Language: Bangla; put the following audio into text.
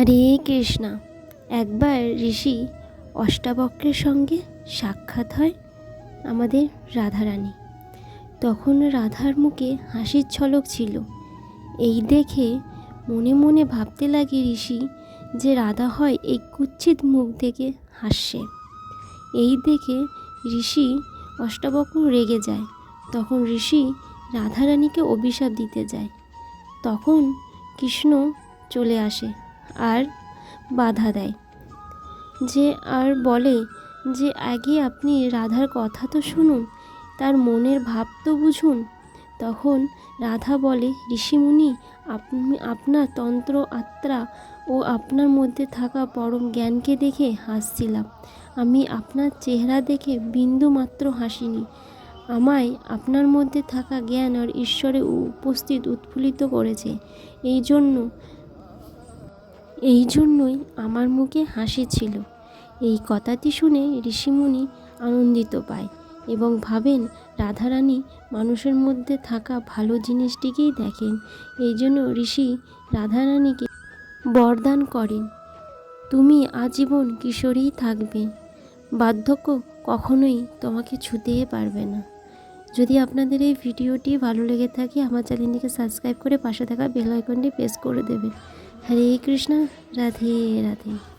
হরে কৃষ্ণা। একবার ঋষি অষ্টাবক্রের সঙ্গে সাক্ষাৎ হয় আমাদের রাধারানী। তখন রাধার মুখে হাসির ঝলক ছিল। এই দেখে মনে মনে ভাবতে লাগে ঋষি যে রাধা হয় এই কুচ্ছিত মুখ থেকে হাসছে। এই দেখে ঋষি অষ্টাবক্র রেগে যায়। তখন ঋষি রাধারানীকে অভিশাপ দিতে যায়। তখন কৃষ্ণ চলে আসে। আর বাধা দেয়। যে আর বলে যে, আগে আপনি রাধার কথা তো শুনুন, তার মনের ভাব তো বুঝুন। তখন রাধা বলে, ঋষিমুনি, আপনি, আপনার তন্ত্র আত্মা ও আপনার মধ্যে থাকা পরম জ্ঞানকে দেখে হাসছিলাম। আমি আপনার চেহারা দেখে বিন্দু মাত্র হাসিনি। আমায় আপনার মধ্যে থাকা জ্ঞান আর ঈশ্বরে উপস্থিত উৎফুল্লিত করেছে। এই জন্য এই জন্যই আমার মুখে হাসি ছিল। এই কথাটি শুনে ঋষিমুনি আনন্দিত পায় এবং ভাবেন, রাধারানী মানুষের মধ্যে থাকা ভালো জিনিসটিকেই দেখেন। এই জন্য ঋষি রাধারানীকে বরদান করেন, তুমি আজীবন কিশোরীই থাকবে। বার্ধক্য কখনোই তোমাকে ছুতে পারবে না। যদি আপনাদের এই ভিডিওটি ভালো লেগে থাকে, আমার চ্যানেলটিকে সাবস্ক্রাইব করে পাশে থাকা বেল আইকনটি প্রেস করে দেবেন। হরে কৃষ্ণ রাধে রাধে।